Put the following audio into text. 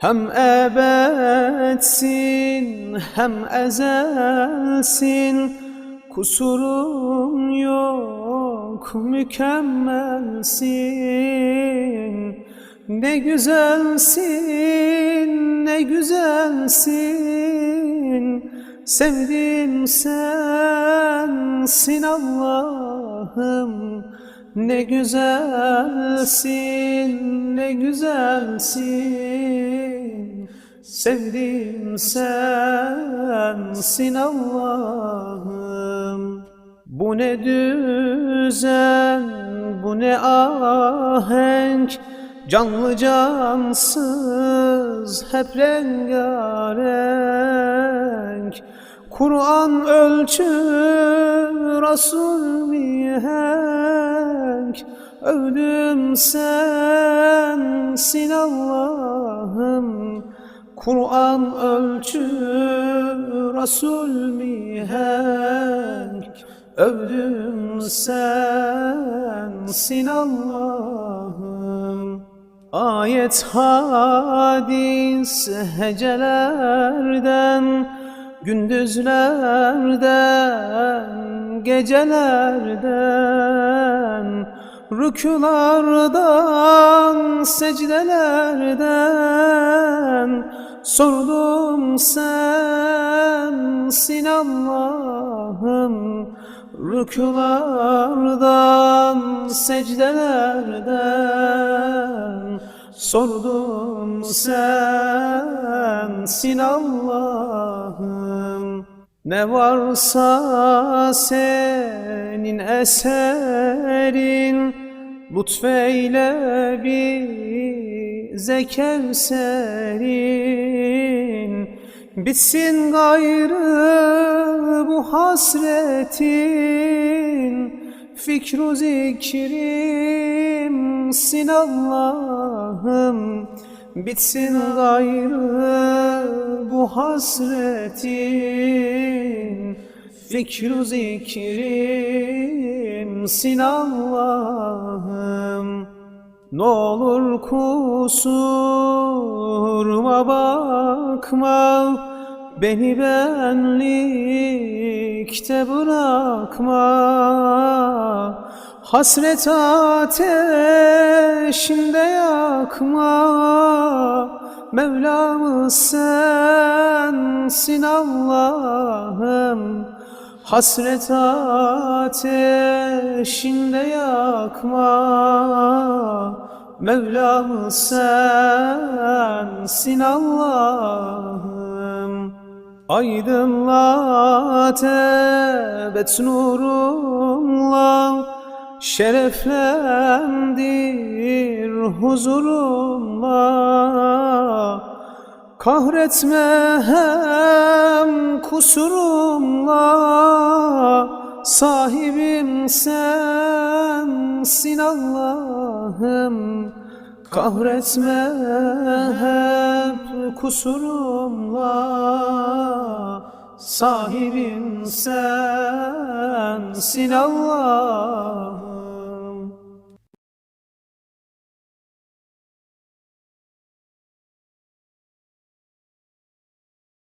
Hem ebedsin hem ezelsin. Kusurun yok mükemmelsin. Ne güzelsin ne güzelsin. Sevdim sensin Allah'ım ne güzelsin, ne güzelsin. Sevdim sensin Allah'ım. Bu ne düzen, bu ne ahenk. Canlı cansız hep rengarenk Kur'an ölçü, Resul mihenk Övdüm sensin Allah'ım. Kur'an ölçü, Resul mihenk Övdüm sensin Allah'ım. Ayet hadis hecelerden Gündüzlerden, gecelerden Rükulardan, secdelerden Sordum sensin Allah'ım Rükulardan, secdelerden Sordum sensin Allah'ım. Ne varsa senin eserin Lütfeyle bize kevserin. Bitsin gayrı bu hasretin Fikru zikrimsin Allah'ım. Bitsin gayrı bu hasretin. Fikru zikrimsin Allah'ım. Ne olur kusuruma bakma Beni benlikte bırakma. Hasret ateşinde yakma. Mevlamız sensin Allah'ım. Hasret ateşinde yakma. Mevlamız sensin Allah'ım Aydınlat ebed nurunla Şereflendir huzurunla. Kahretme hem kusurumla Sahibim sensin Allah'ım Kahretme hep kusurumla Sahibim sensin Allah'ım